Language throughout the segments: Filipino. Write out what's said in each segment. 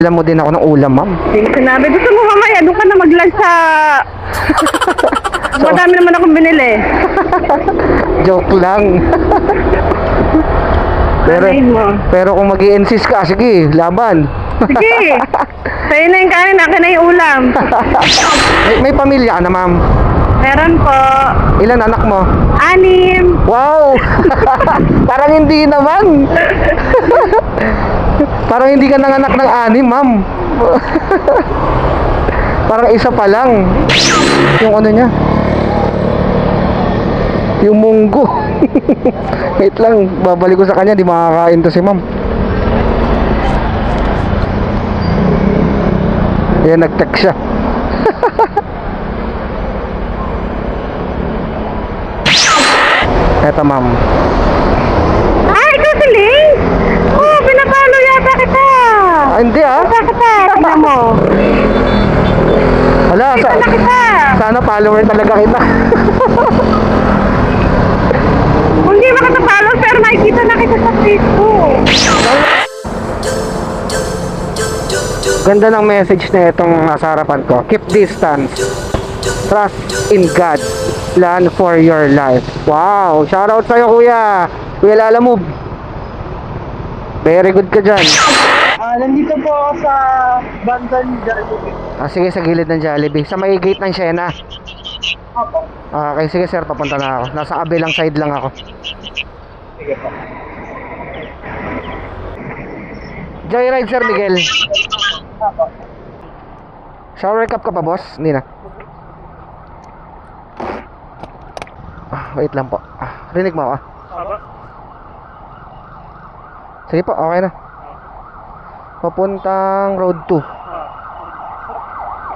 Alam mo din ako ng ulam, ma'am. Sinabi, gusto mo mamaya, doon ka na mag-lunch sa... Madami naman akong binili. Joke lang. pero, mo? pero kung mag insist ka, sige, laban. Sige. Sa'yo na yung kanin, akin na yung ulam. May, may pamilya ka na, ma'am. Meron po. Ilan anak mo? Anim. Wow! Parang hindi naman. Parang hindi ka nanganak ng anim, ma'am. Parang isa pa lang. Yung ano niya. Yung munggo. Wait lang, babalik ko sa kanya, di makakain to si ma'am. Ayan, nag-text siya. Eto, ma'am. Ah, ikaw si Ling? Oh, pinapalo yata kita. Ah, hindi ah. Basta kita, tingnan mo. Wala, sa, Kita na kita. sana follower talaga kita. Hindi makatapalo, pero nakikita na kita sa Facebook. Ganda ng message na itong nasa harapan ko. Keep distance. Trust in God. Plan for your life. Wow! Shoutout sa'yo, kuya. Kuya Lala Move. Very good ka dyan. Ah, nandito po ako sa Bandan Jollibee. Ah, sige, sa gilid ng Jollibee. Sa may gate ng Siena. Opo. Ah, okay, sige sir, papunta na ako. Nasa kabilang side lang ako. Sige po. Joyride, Sir Miguel. Opo. Shower cup ka pa, boss? Hindi na. Ah, wait lang po. Ah, rinig mo ako. ah. Sige po, okay na. Papuntang road 2.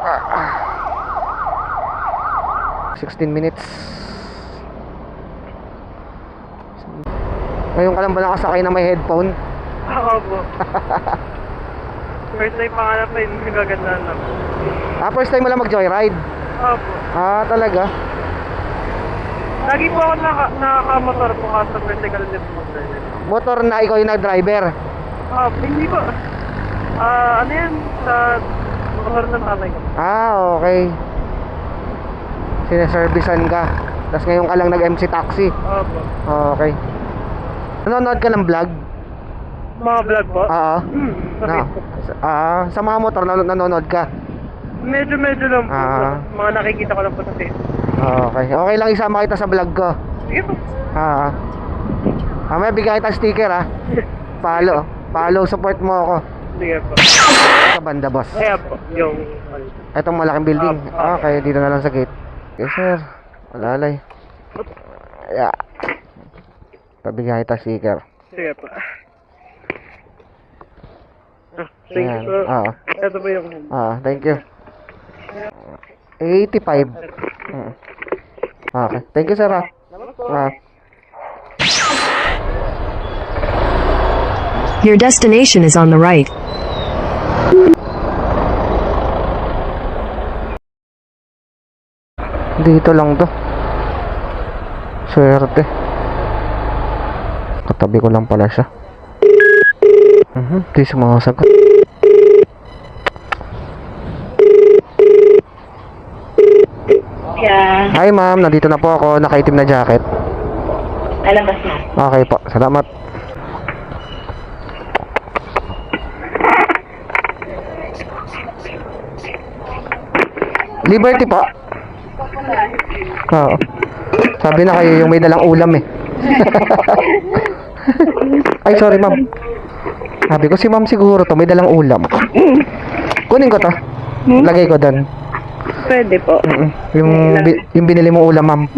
Ah, ah. 16 minutes. Ngayon ka lang ba nakasakay na may headphone? Ako po. First time pangalap pa yung nagagandaan na po. Ah, first time mo lang mag-joyride? Opo. Ah, talaga? Lagi po ako naka, nakakamotor po kasi vertical lift sir. Motor na ikaw yung nag-driver? Ah, hindi po. Ah, ano yan? Sa motor ng tatay ko. Ah, okay. Sineservisan ka. Tapos ngayon ka lang nag-MC taxi. Opo. Okay. Nanonood ka ng vlog? Mga vlog po? Oo. Hmm, sa No. Facebook. Ah, sa mga motor nan- nanonood ka? Medyo medyo lang po. Ah. Mga nakikita ko lang po sa Facebook. Okay. Okay lang isama kita sa vlog ko. Sige po. Ah. Ah, may bigay kita sticker ah. Follow. Follow, support mo ako. Sige po. Sa banda, boss. Kaya po, yung... Itong malaking building. Ah, Okay, dito na lang sa gate. Okay, sir. Walalay. Yeah. Pabigay kita sticker. Sige po. Ah, thank Ayan. you po. Ah. Ito po yung... Ah, thank you. 85. Mm. Okay. Thank you, sir. Ah. Ah. Your destination is on the right. Dito lang to. Swerte. Katabi ko lang pala siya. Mhm, di sumasagot. Yeah. Hi ma'am, nandito na po ako, nakaitim na jacket. Alabas na. Okay po, salamat. Liberty po. Oo. Sabi na kayo yung may dalang ulam eh. Ay, sorry ma'am. Sabi ko si ma'am siguro to, may dalang ulam. Kunin ko to. Lagay ko doon. Pwede po. Yung, bi- yung binili mong ulam, ma'am.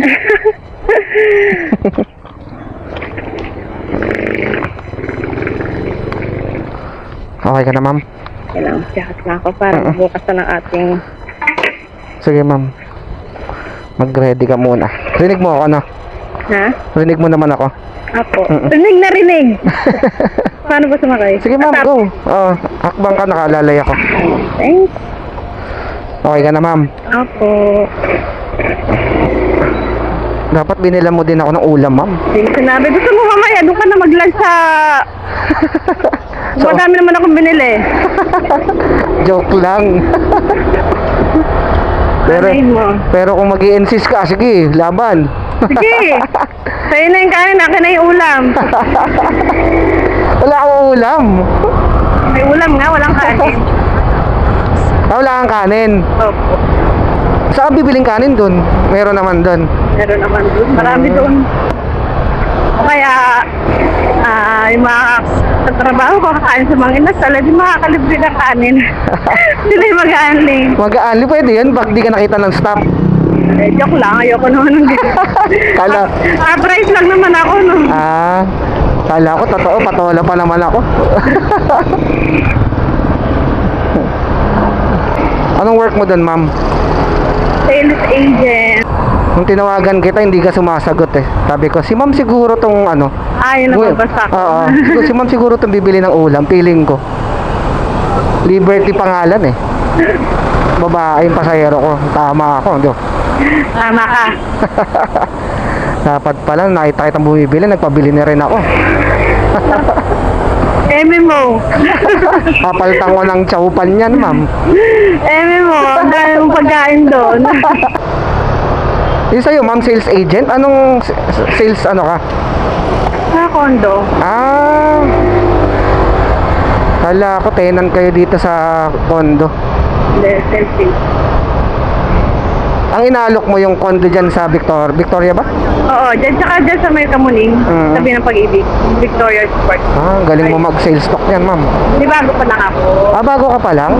okay ka na, ma'am? Kailangan siyakas na ako para Oo. bukas na ng ating... Sige, ma'am. Mag-ready ka muna. Rinig mo ako, no? Ha? Rinig mo naman ako. Apo. Mm-mm. Rinig na rinig. Paano ba sumakay? Sige, ma'am, Atap. go. Oo, hakbang ka, nakalalay ako. Thanks. Okay ka na, ma'am. Apo. Dapat binila mo din ako ng ulam, ma'am. Yung sinabi, gusto mo mamaya, doon ka na mag-lunch sa... So- Madami naman akong binili. joke lang. Pero, mo. pero kung mag insist ka, sige, laban. Sige. Sa'yo na yung kanin, akin na yung ulam. Wala akong ulam. May ulam nga, walang kanin. Ah, wala kang kanin. Opo. Saan bibiling kanin dun? Meron naman dun. Meron naman doon. Marami doon. Kaya, ah, yung mga sa trabaho ko, kakain sa mga inasal, di makakalibre ng kanin. Sila yung mag-aanling. Mag-aali, pwede yun. Pag di ka nakita ng staff. Eh, joke lang, ayoko naman ng. Kala, Ah, price lang naman ako, no? ah, kala ko, totoo, patola pa naman ako. Anong work mo dun, ma'am? Sales agent. Nung tinawagan kita, hindi ka sumasagot eh. Sabi ko, si ma'am siguro tong ano. Uy, nababasa ko. Oo. Siguro, si ma'am siguro tong bibili ng ulam. Feeling ko. Liberty pangalan eh. Babae yung pasahero ko. Tama ako. Di ba? Tama ka. Dapat pala, nakita kitang bumibili. Nagpabili na rin ako. MMO. Papalitan ko ng chowpan yan, ma'am. MMO. Ang pagkain doon. Yung sa'yo, ma'am, sales agent? Anong sales ano ka? Sa condo. Ah. Kala ko, tenant kayo dito sa condo. Hindi, sales Ang inalok mo yung condo dyan sa Victor, Victoria ba? Oo, dyan tsaka dyan sa may kamuning, Mm. sabi ng pag-ibig, Victoria Sport. Ah, galing mo mag-sales stock yan, ma'am. Di bago pa lang ako. Ah, bago ka pa lang?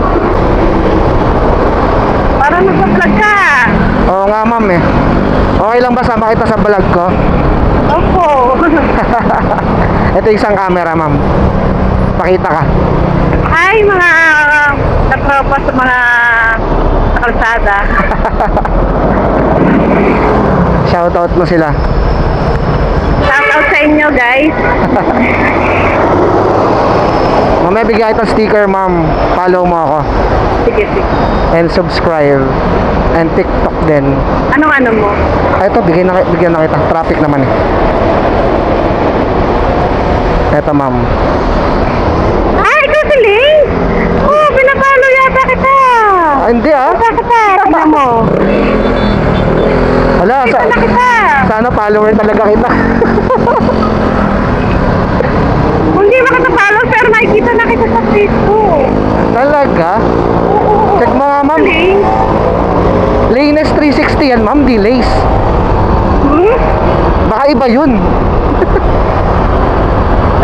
Para nagpa-vlog ka. Oo nga, ma'am eh. Okay lang ba sama kita sa vlog ko? Opo. Ito isang camera, ma'am. Pakita ka. Hi mga katropa sa mga sa kalsada. Shoutout mo sila. Shout out sa inyo guys. Mamaya bigyan kita sticker, ma'am. Follow mo ako. Sige, sige. And subscribe. And TikTok din. Anong ano mo? Ah, Ito, bigyan na, bigyan na kita. Traffic naman eh. Ito, ma'am. Ay, ikaw si Ling? Oo, pinapalo yata kita. Ah, hindi ah. Basta kita. Tingnan mo. Wala, sa, Kita na kita. sana follower talaga kita. Hindi ba kita follow pero nakikita na kita sa Facebook. talaga? Check mo nga, ma'am. Ling? Lanes 360 yan, ma'am. Delays. Hmm? Baka iba yun.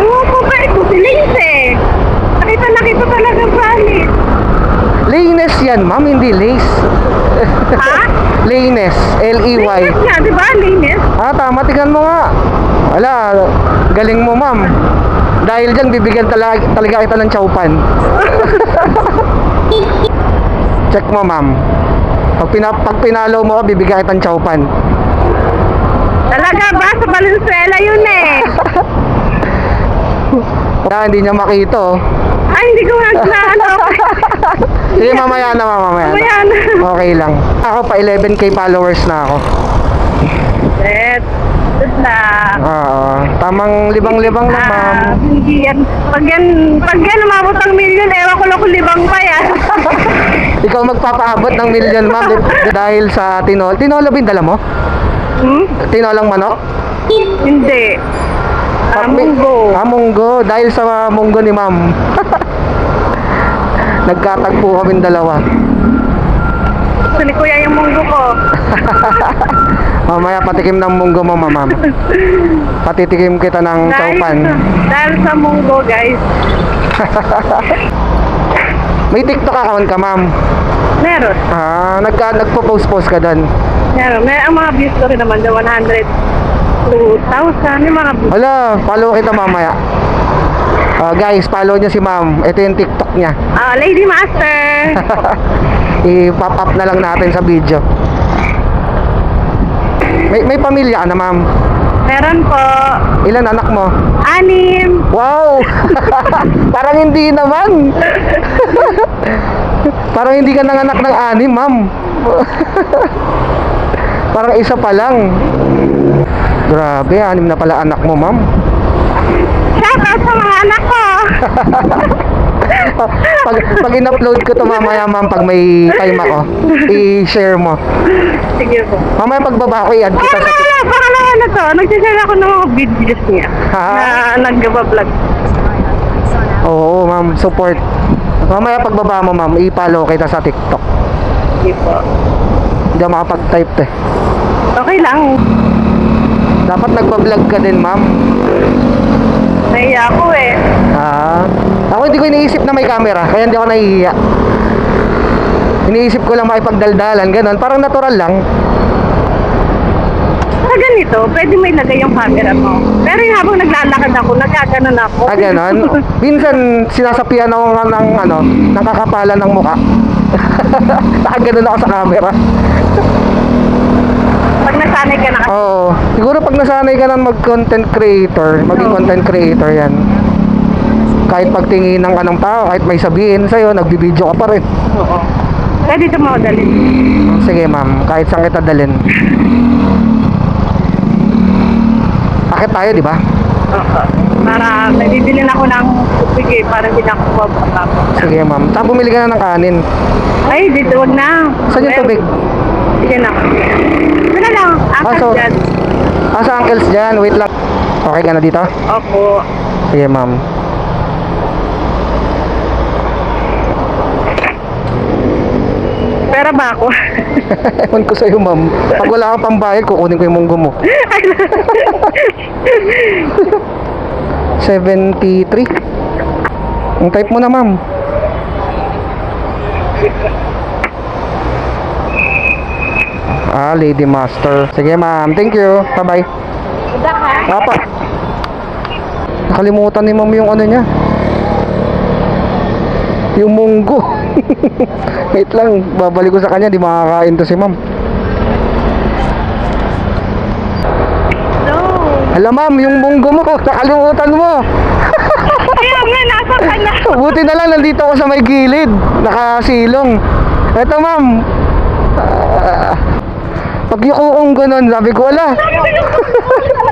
Ewan ko ba ito si Lings eh. Nakita na kita talaga valid. Lanes yan, ma'am. Hindi lace. Ha? Lanes. L-E-Y. Lines nga, di ba? Lines? Ah, tama. Tingnan mo nga. Wala. Galing mo, ma'am. Dahil dyan, bibigyan talaga, talaga kita ng chowpan. Check mo, ma'am. Pag, pina, pag pinalo mo, bibigyan kita ng chowpan. Talaga ba? Sa Valenzuela yun eh. Wala, hindi niya makita, oh. Ay, hindi ko ano. Sige, mamaya na, mamaya na. Mamaya na. Okay lang. Ako pa 11k followers na ako. Set. Luck. Oo. Tamang libang-libang na, ma'am. Ah, hindi yan. Pag yan, pag yan umabot ng milyon, ewan ko lang kung libang pa yan. Ikaw magpapaabot ng million, ma'am. di- dahil sa tinol. Tinola ba yung dala mo? hmm? Tinolang manok? Hindi. Ah, munggo. Ah, munggo. Dahil sa munggo ni ma'am. Nagkatagpo kami dalawa. Gusto ni kuya yung munggo ko. Mamaya patikim ng munggo mo, ma'am. Patitikim kita ng chowpan. dahil sa munggo, guys. May TikTok account ka, ma'am. Meron. Ah, nagka, nagpo-post-post ka doon. Meron. May, ang mga views ko rin naman, the 100 2,000. Yung mga views. Wala, follow kita mamaya. Ah, guys, follow niyo si ma'am. Ito yung TikTok niya. Ah, Lady Master. I-pop up na lang natin sa video. May, may pamilya ka na, ma'am. Meron po. Ilan anak mo? Anim. Wow! Parang hindi naman. Parang hindi ka nanganak ng anim, ma'am. Parang isa pa lang. Grabe, anim na pala anak mo, ma'am. Shout out sa mga anak ko. Pag, pag in-upload ko to mamaya ma'am, pag may time ako, i-share mo. Sige po. Mamaya pagbaba ko, i-add kita sa... na, baka na ano to. Nagsishare ako ng mga videos niya. Ha? Na nag-vlog. Oo, ma'am, support. Mamaya pagbaba mo, ma'am, i-follow kita sa TikTok. Sige po. Hindi ako makapag-type eh. Okay lang. Dapat nagpa-vlog ka din, ma'am. Naiya ako eh. Ah, ako hindi ko iniisip na may camera, kaya hindi ako nahihiya. Iniisip ko lang makipagdaldalan, ganun. Parang natural lang. Sa ganito, pwede may lagay yung camera mo. Pero yung habang naglalakad ako, nagkaganon ako. Ah, ganun. Minsan, sinasapian ako ng, ng ano, nakakapalan ng muka. Nakaganon ako sa camera. Pag nasanay ka na kasi. Oo. Siguro pag nasanay ka ng mag-content creator, maging content creator yan. Kahit pagtinginan ka ng tao, kahit may sabihin sa'yo, nagbibideo ka pa rin. Oo. Pwede ito mo dalhin. Sige ma'am, kahit saan kita dalhin. Akit tayo, di ba? Oo. Para may bibilin ako ng eh, para hindi na ako bababa. Sige ma'am. Saan bumili ka na ng kanin? Ay, dito wag na. Saan yung tubig? Sige na. Sige lang. Akas so- dyan. Ah, dyan. Wait lang. Okay ka na dito? Opo. Sige ma'am. Pera ba ako? Ewan ko sa'yo ma'am. Pag wala kang pambayad, kukunin ko yung munggo mo. 73. Ang type mo na ma'am. Ah, Lady Master. Sige ma'am, thank you. Bye-bye. Apa. Nakalimutan ni ma'am yung ano niya. Yung munggo. Wait lang, babalik ko sa kanya, di makakain to si ma'am. No. Alam ma'am, yung munggo mo, nakalimutan mo. Kaya nga, nasa ka na. Buti na lang, nandito ako sa may gilid. Nakasilong. Eto ma'am. Ah, pag yung uong ganun, sabi ko, ala.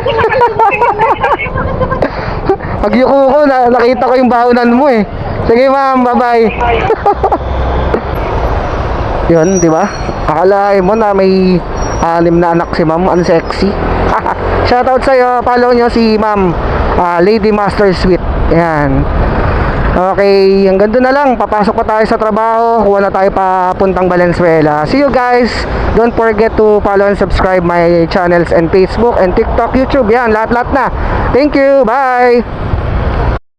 Pag yung ko, na, nakita ko yung bahonan mo eh. Sige ma'am, bye-bye. Yun, di ba? Akalain mo na may anim na anak si ma'am, ang sexy. Shoutout sa'yo, follow nyo si ma'am, ah, Lady Master Sweet. Yan. Okay, hanggang doon na lang. Papasok pa tayo sa trabaho. Kuha na tayo papuntang Valenzuela. See you guys. Don't forget to follow and subscribe my channels and Facebook and TikTok, YouTube. Yan, lahat-lahat na. Thank you. Bye.